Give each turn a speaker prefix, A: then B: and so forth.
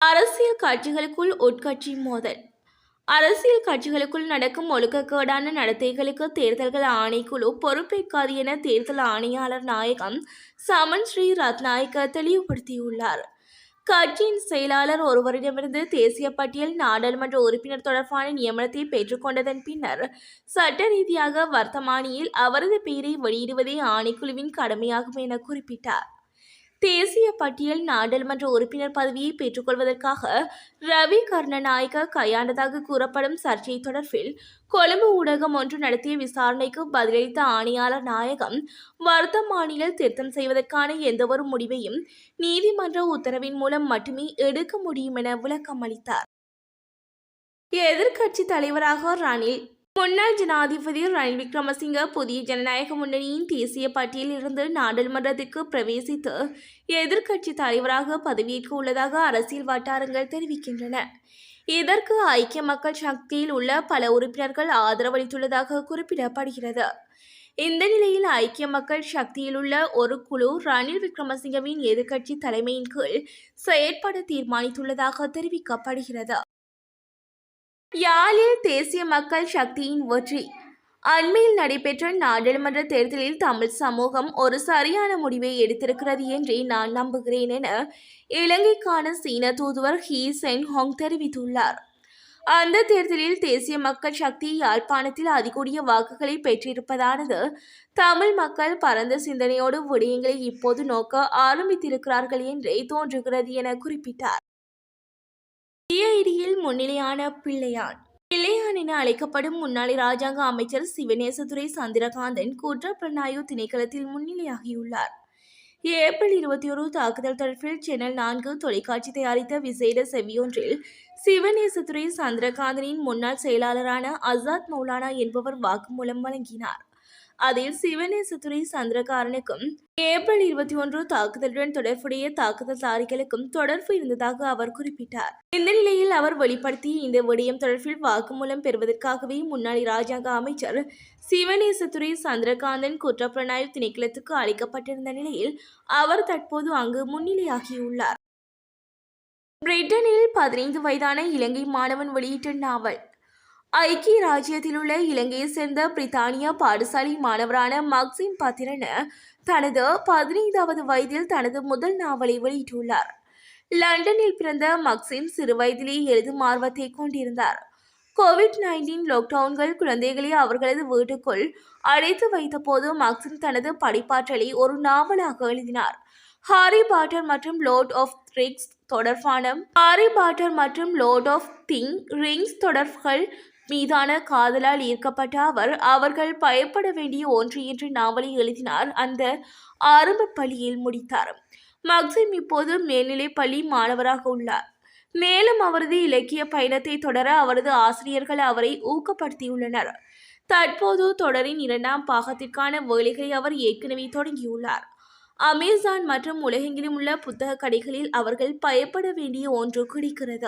A: அரசியல் கட்சிகளுக்குள் உட்கட்சி மோதல். அரசியல் கட்சிகளுக்குள் நடக்கும் ஒழுக்கக்கேடான நடத்தைகளுக்கு தேர்தல்கள் ஆணைக்குழு பொறுப்பேற்காது என தேர்தல் ஆணையாளர் நாயகம் சமன் ஸ்ரீ ரத்நாயக்க தெளிவுபடுத்தியுள்ளார். கட்சியின் செயலாளர் ஒருவரிடமிருந்து தேசிய பட்டியல் நாடாளுமன்ற உறுப்பினர் தொடர்பான நியமனத்தை பெற்றுக்கொண்டதன் பின்னர் சட்ட ரீதியாக வர்த்தமானியில் அவரது பெயரை வெளியிடுவதே ஆணைக்குழுவின் கடமையாகும் என குறிப்பிட்டார். தேசிய பட்டியல் நாடாளுமன்ற உறுப்பினர் பதவியை பெற்றுக்கொள்வதற்காக ரவி கருணநாயக்க கையாண்டதாக கூறப்படும் சர்ச்சை தொடர்பில் கொழும்பு ஊடகம் ஒன்று நடத்திய விசாரணைக்கு பதிலளித்த ஆணையாளர் நாயகம் வர்த்தமானியில் திருத்தம் செய்வதற்கான எந்தவொரு முடிவையும் நீதிமன்ற உத்தரவின் மூலம் மட்டுமே எடுக்க முடியும் என விளக்கம் அளித்தார் எதிர்க்கட்சி தலைவராக ரணில் முன்னாள் ஜனாதிபதி ரணில் விக்ரமசிங்க புதிய ஜனநாயக முன்னணியின் தேசிய பட்டியலில் இருந்து நாடாளுமன்றத்திற்கு பிரவேசித்து எதிர்க்கட்சி தலைவராக பதவியேற்க உள்ளதாக அரசியல் வட்டாரங்கள் தெரிவிக்கின்றன. இதற்கு ஐக்கிய மக்கள் சக்தியில் உள்ள பல உறுப்பினர்கள் ஆதரவளித்துள்ளதாக குறிப்பிடப்படுகிறது. இந்த நிலையில் ஐக்கிய மக்கள் சக்தியில் உள்ள ஒரு குழு ரணில் விக்ரமசிங்கவின் எதிர்க்கட்சி தலைமையின் கீழ் செயற்பட தீர்மானித்துள்ளதாக தெரிவிக்கப்படுகிறது. யாழில் தேசிய மக்கள் சக்தியின் வெற்றி. அண்மையில் நடைபெற்ற நாடாளுமன்ற தேர்தலில் தமிழ் சமூகம் ஒரு சரியான முடிவை எடுத்திருக்கிறது என்றே நான் நம்புகிறேன் என இலங்கைக்கான சீன தூதுவர் ஹீ சென் ஹோங் தெரிவித்துள்ளார். அந்த தேர்தலில் தேசிய மக்கள் சக்தி யாழ்ப்பாணத்தில் அதிகூடிய வாக்குகளை பெற்றிருப்பதானது தமிழ் மக்கள் பரந்த சிந்தனையோடு விடயங்களை இப்போது நோக்க ஆரம்பித்திருக்கிறார்கள் என்றே தோன்றுகிறது என குறிப்பிட்டார். முன்னிலையான பிள்ளையான். பிள்ளையான் என அழைக்கப்படும் முன்னாள் இராஜாங்க அமைச்சர் சிவநேசதுரை சந்திரகாந்தன் குற்றப்புலனாய்வு திணைக்களத்தில் முன்னிலையாகியுள்ளார். ஏப்ரல் இருபத்தி ஒரு தாக்குதல் தொடர்பில் சேனல் நான்கு தொலைக்காட்சி தயாரித்த விசேட செவியொன்றில் சிவநேசதுரை சந்திரகாந்தனின் முன்னாள் செயலாளரான அசாத் மௌலானா என்பவர் வாக்குமூலம் வழங்கினார். அதில் சிவநேசத்துறை சந்திரகாரனுக்கும் ஏப்ரல் இருபத்தி ஒன்று தாக்குதலுடன் தொடர்புடைய தாக்குதல்தாரிகளுக்கும் தொடர்பு இருந்ததாக அவர் குறிப்பிட்டார். இந்த நிலையில் அவர் வெளிப்படுத்திய இந்த விடயம் தொடர்பில் வாக்குமூலம் பெறுவதற்காகவே முன்னாள் இராஜாங்க அமைச்சர் சிவநேசத்துறை சந்திரகாந்தன் குற்றப்புலனாய்வு திணைக்களத்துக்கு அளிக்கப்பட்டிருந்த நிலையில் அவர் தற்போது அங்கு முன்னிலையாகியுள்ளார். பிரிட்டனில் பதினைந்து வயதான இலங்கை மாணவன் வெளியிட்ட நாவல் ஐக்கிய ராஜ்யத்தில் உள்ள இலங்கையை சேர்ந்த பிரித்தானிய பாடசாலை மாணவரான மக்சிம் பத்திரன தனது பதினைந்தாவது வயதில் தனது முதல் நாவலை வெளியிட்டுள்ளார். லண்டனில் பிறந்த மக்சிம் சிறு வயதிலே எழுதும் ஆர்வத்தை கொண்டிருந்தார். கோவிட் நைன்டீன் லாக்டவுன்கள் குழந்தைகளை அவர்களது வீட்டுக்குள் அடைத்து வைத்தபோது மக்சிம் தனது படிப்பாற்றலை ஒரு நாவலாக எழுதினார். ஹாரி பாட்டர் மற்றும் லோர்ட் ஆஃப் ரிங்ஸ் தொடர்பான ஹாரி பாட்டர் மற்றும் லோர்ட் ஆஃப் திங் ரிங்ஸ் தொடர்புகள் மீதான காதலால் ஈர்க்கப்பட்ட அவர் அவர்கள் பயப்பட வேண்டிய ஒன்று என்று நாவலை எழுதினார். அந்த ஆரம்ப பள்ளியில் முடித்தார். மக்சிம் இப்போது மேல்நிலை பள்ளி மாணவராக உள்ளார். மேலும் அவரது இலக்கிய பயணத்தை தொடர அவரது ஆசிரியர்கள் அவரை ஊக்கப்படுத்தியுள்ளனர். தற்போது தொடரின் இரண்டாம் பாகத்திற்கான வேலைகளை அவர் ஏற்கனவே தொடங்கியுள்ளார். அமேசான் மற்றும் உலகெங்கிலும் உள்ள புத்தக கடைகளில் அவர்கள் பயப்பட வேண்டிய ஒன்று கிடைக்கிறது.